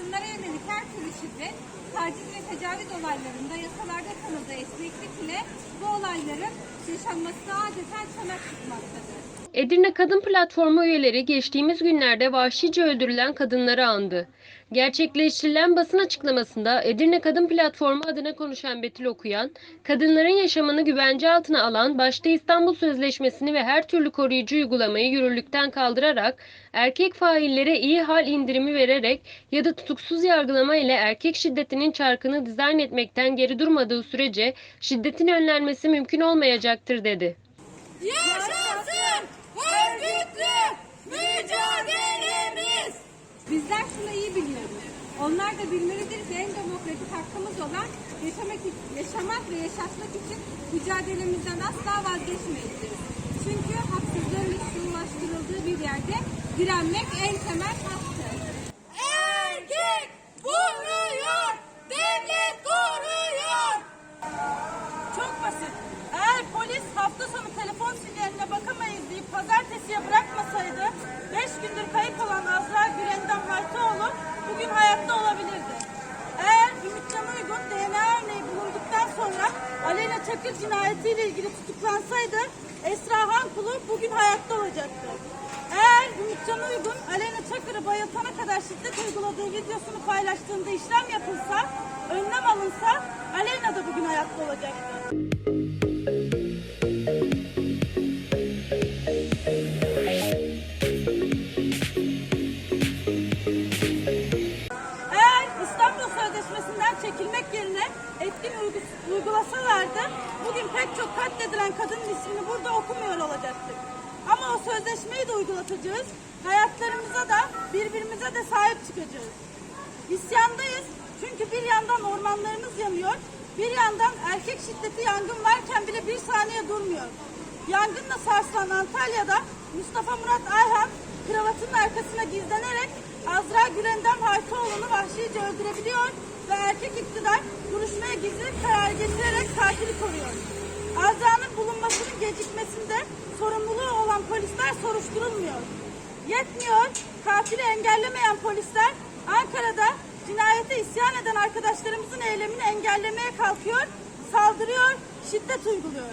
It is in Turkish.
kadınlara yönelik her türlü şiddet, taciz ve tecavüz olaylarında yasalarda tanıdığı esneklik ile bu olayların yaşanmasına adeta çanak tutmaktadır. Edirne Kadın Platformu üyeleri geçtiğimiz günlerde vahşice öldürülen kadınları andı. Gerçekleştirilen basın açıklamasında Edirne Kadın Platformu adına konuşan Betül Okuyan, kadınların yaşamını güvence altına alan başta İstanbul Sözleşmesi'ni ve her türlü koruyucu uygulamayı yürürlükten kaldırarak, erkek faillere iyi hal indirimi vererek ya da tutuksuz yargılama ile erkek şiddetinin çarkını dizayn etmekten geri durmadığı sürece şiddetin önlenmesi mümkün olmayacaktır dedi. Yaşasın örgütlü mücadelemiz! Bizler şunu iyi biliyoruz. Onlar da bilmelidir ki en demokratik hakkımız olan yaşamak, yaşamak ve yaşatmak için mücadelemizden asla vazgeçmeyeceğiz. Çünkü haksızlığın üstünlaştırıldığı bir yerde direnmek en temel haktır. Erkek vuruyor, devlet koruyor. Çok basit. Eğer polis hafta sonu telefon pazartesiye bırakmasaydı 5 gündür kayıp olan Azra Gülendam Haytoğlu bugün hayatta olabilirdi. Eğer Ümitcan Uygun DNA örneği bulunduktan sonra Aleyna Çakır cinayetiyle ilgili tutuklansaydı Esra Hankulu bugün hayatta olacaktı. Eğer Ümitcan Uygun Aleyna Çakır'ı bayıltana kadar şiddet uyguladığı videosunu paylaştığında işlem yapılsa, önlem alınsa Aleyna da bugün hayatta olacaktı. Çekilmek yerine etkin uygu- uygulasalardı bugün pek çok katledilen kadının ismini burada okumuyor olacaktık. Ama o sözleşmeyi de uygulatacağız. Hayatlarımıza da birbirimize de sahip çıkacağız. İsyandayız çünkü bir yandan ormanlarımız yanıyor, bir yandan erkek şiddeti yangın varken bile bir saniye durmuyor. Yangınla sarsılan Antalya'da Mustafa Murat Ayhan kravatının arkasına gizlenerek Azra Gülendam Haytoğlu'nu vahşice öldürebiliyor ve erkek iktidar duruşmaya gizlilik kararı getirerek katili koruyor. Azra'nın bulunmasının gecikmesinde sorumluluğu olan polisler soruşturulmuyor. Yetmiyor, katili engellemeyen polisler Ankara'da cinayete isyan eden arkadaşlarımızın eylemini engellemeye kalkıyor, saldırıyor, şiddet uyguluyor.